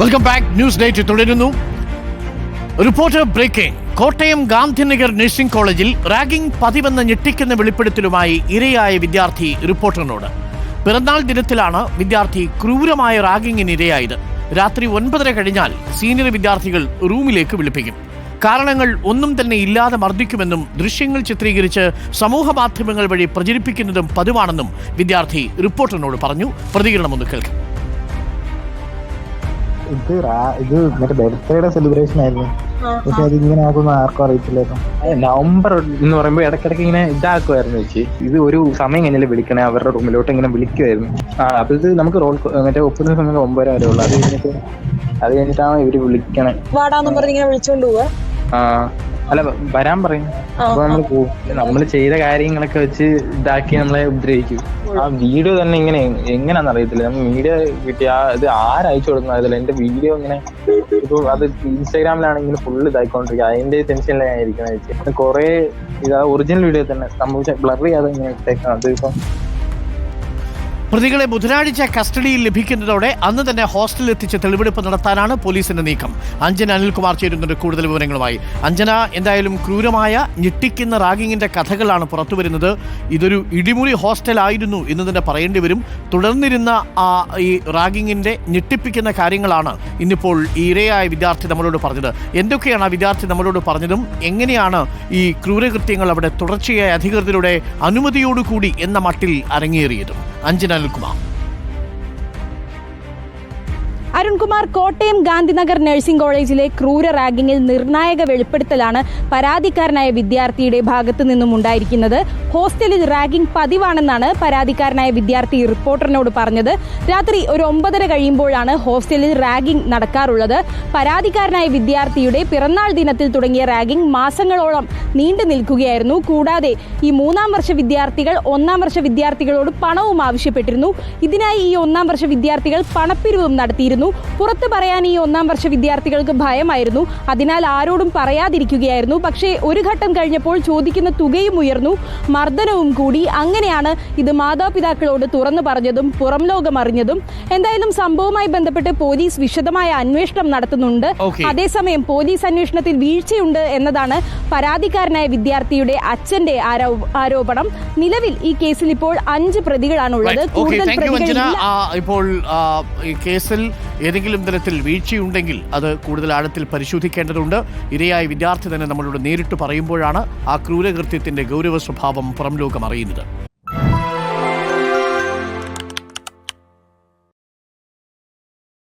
Welcome back news date തുടരുന്നു. Reporter breaking Kottayam Gandhinagar nursing കോളേജിൽ ragging പതിവെന്ന ഞെട്ടിക്കുന്ന വെളിപ്പെടുത്തലുമായി ഇരയായ വിദ്യാർത്ഥി റിപ്പോർട്ടറിനോട് പിറന്നാൾ ദിനത്തിലാണ് വിദ്യാർത്ഥി ക്രൂരമായ റാഗിങ്ങിന് ഇരയായത്. രാത്രി ഒൻപതര കഴിഞ്ഞാൽ സീനിയർ വിദ്യാർത്ഥികൾ റൂമിലേക്ക് വിളിപ്പിക്കും. കാരണങ്ങൾ ഒന്നും തന്നെ ഇല്ലാതെ മർദ്ദിക്കുമെന്നും ദൃശ്യങ്ങൾ ചിത്രീകരിച്ച് സമൂഹ മാധ്യമങ്ങൾ വഴി പ്രചരിപ്പിക്കുന്നതും പതിവാണെന്നും വിദ്യാർത്ഥി റിപ്പോർട്ടറിനോട് പറഞ്ഞു. പ്രതികരണമൊന്ന് കേൾക്കും കേൾക്കാം. ഇത് ഇത് മറ്റേ ബർത്ത്ഡേയുടെ സെലിബ്രേഷൻ ആയിരുന്നു. പക്ഷെ അത് ഇങ്ങനെ ആക്കുന്ന ആർക്കും അറിയത്തില്ലായിരുന്നു നവംബർ എന്ന് പറയുമ്പോൾ ഇടക്കിടക്ക് ഇങ്ങനെ ഇതാക്കുമായിരുന്നു ചേച്ചി. ഇത് ഒരു സമയം കഴിഞ്ഞാൽ വിളിക്കണേ അവരുടെ റൂമിലോട്ട് ഇങ്ങനെ വിളിക്കുമായിരുന്നു ആ അപ്പൊ ഇത് നമുക്ക് റോൾ മറ്റേ ഒപ്പുന്ന സമയം ഒമ്പതര വരെ ഉള്ളു. അത് കഴിഞ്ഞിട്ട് അത് കഴിഞ്ഞിട്ടാണ് ഇവർ വിളിക്കണേ. വാടാന്നും പറഞ്ഞ് ഇങ്ങനെ വിളിച്ചോണ്ട് പോവാ? ആ. അല്ല വരാൻ പറയും. അപ്പൊ നമ്മൾ പോകും നമ്മൾ ചെയ്ത കാര്യങ്ങളൊക്കെ വെച്ച് ഇതാക്കി നമ്മളെ ഉപദ്രവിക്കും. ആ വീഡിയോ തന്നെ ഇങ്ങനെ എങ്ങനെയാണെന്ന് അറിയത്തില്ല. നമ്മൾ മീഡിയ കിട്ടിയ ആ ഇത് ആരയച്ചു കൊടുക്കുന്ന അതിൽ എന്റെ വീഡിയോ ഇങ്ങനെ ഇപ്പൊ അത് ഇൻസ്റ്റാഗ്രാമിലാണെങ്കിൽ ഫുള്ള് ഇതായിക്കൊണ്ടിരിക്കുക അതിന്റെ ടെൻഷനിലാണ് ഞാൻ ഇരിക്കുന്നത് കുറെ ഇതാ ഒറിജിനൽ വീഡിയോ തന്നെ സംഭവിച്ച ബ്ലർ ചെയ്യാതെ ഇങ്ങനെ ഇട്ടേക്കാം അത് ഇപ്പം പ്രതികളെ ബുധനാഴ്ച കസ്റ്റഡിയിൽ ലഭിക്കുന്നതോടെ അന്ന് തന്നെ ഹോസ്റ്റലിൽ എത്തിച്ച് തെളിവെടുപ്പ് നടത്താനാണ് പോലീസിന്റെ നീക്കം. അഞ്ജന അനിൽകുമാർ ചേരുന്നുണ്ട് കൂടുതൽ വിവരങ്ങളുമായി. അഞ്ജന എന്തായാലും ക്രൂരമായ ഞെട്ടിക്കുന്ന റാഗിങ്ങിന്റെ കഥകളാണ് പുറത്തുവരുന്നത്. ഇതൊരു ഇടിമുറി ഹോസ്റ്റൽ ആയിരുന്നു എന്ന് തന്നെ പറയേണ്ടി വരും. തുടർന്നിരുന്ന ആ ഈ റാഗിങ്ങിന്റെ ഞെട്ടിപ്പിക്കുന്ന കാര്യങ്ങളാണ് ഇന്നിപ്പോൾ ഇരയായ വിദ്യാർത്ഥി നമ്മളോട് പറഞ്ഞത്. എന്തൊക്കെയാണ് ആ വിദ്യാർത്ഥി നമ്മളോട് പറഞ്ഞതും? എങ്ങനെയാണ് ഈ ക്രൂരകൃത്യങ്ങൾ അവിടെ തുടർച്ചയായ അധികൃതരുടെ അനുമതിയോടുകൂടി എന്ന മട്ടിൽ അരങ്ങേറിയതും? അഞ്ജന അനിൽകുമാർ അരുൺകുമാർ കോട്ടയം ഗാന്ധിനഗർ നഴ്സിംഗ് കോളേജിലെ ക്രൂര റാഗിങ്ങിൽ നിർണായക വെളിപ്പെടുത്തലാണ് പരാതിക്കാരനായ വിദ്യാർത്ഥിയുടെ ഭാഗത്തു നിന്നും ഉണ്ടായിരിക്കുന്നത്. ഹോസ്റ്റലിൽ റാഗിംഗ് പതിവാണെന്നാണ് പരാതിക്കാരനായ വിദ്യാർത്ഥി റിപ്പോർട്ടറിനോട് പറഞ്ഞത്. രാത്രി ഒരു ഒമ്പതര കഴിയുമ്പോഴാണ് ഹോസ്റ്റലിൽ റാഗിംഗ് നടക്കാറുള്ളത്. പരാതിക്കാരനായ വിദ്യാർത്ഥിയുടെ പിറന്നാൾ ദിനത്തിൽ തുടങ്ങിയ റാഗിംഗ് മാസങ്ങളോളം നീണ്ടു നിൽക്കുകയായിരുന്നു. കൂടാതെ ഈ മൂന്നാം വർഷ വിദ്യാർത്ഥികൾ ഒന്നാം വർഷ വിദ്യാർത്ഥികളോട് പണവും ആവശ്യപ്പെട്ടിരുന്നു. ഇതിനായി ഈ ഒന്നാം വർഷ വിദ്യാർത്ഥികൾ പണപ്പിരിവും നടത്തിയിരുന്നു. പുറത്തു പറയാൻ ഈ ഒന്നാം വർഷ വിദ്യാർത്ഥികൾക്ക് ഭയമായിരുന്നു. അതിനാൽ ആരോടും പറയാതിരിക്കുകയായിരുന്നു. പക്ഷേ ഒരു ഘട്ടം കഴിഞ്ഞപ്പോൾ ചോദിക്കുന്ന തുകയും ഉയർന്നു. മർദ്ദനവും കൂടി. അങ്ങനെയാണ് ഇത് മാതാപിതാക്കളോട് തുറന്നു പറഞ്ഞതും പുറം ലോകം അറിഞ്ഞതും. എന്തായാലും സംഭവവുമായി ബന്ധപ്പെട്ട് പോലീസ് വിശദമായ അന്വേഷണം നടത്തുന്നുണ്ട്. അതേസമയം പോലീസ് അന്വേഷണത്തിൽ വീഴ്ചയുണ്ട് എന്നതാണ് പരാതിക്കാരനായ വിദ്യാർത്ഥിയുടെ അച്ഛന്റെ ആരോപണം. നിലവിൽ ഈ കേസിൽ ഇപ്പോൾ അഞ്ച് പ്രതികളാണുള്ളത്. കൂടുതൽ പ്രതികൾ ഇപ്പോൾ കേസിൽ ഏതെങ്കിലും തരത്തിൽ വീഴ്ചയുണ്ടെങ്കിൽ അത് കൂടുതൽ ആഴത്തിൽ പരിശോധിക്കേണ്ടതുണ്ട്. ഇരയായ വിദ്യാർത്ഥി തന്നെ നമ്മളോട് നേരിട്ട് പറയുമ്പോഴാണ് ആ ക്രൂരകൃത്യത്തിന്റെ ഗൗരവ സ്വഭാവം പുറം ലോകം അറിയുന്നത്.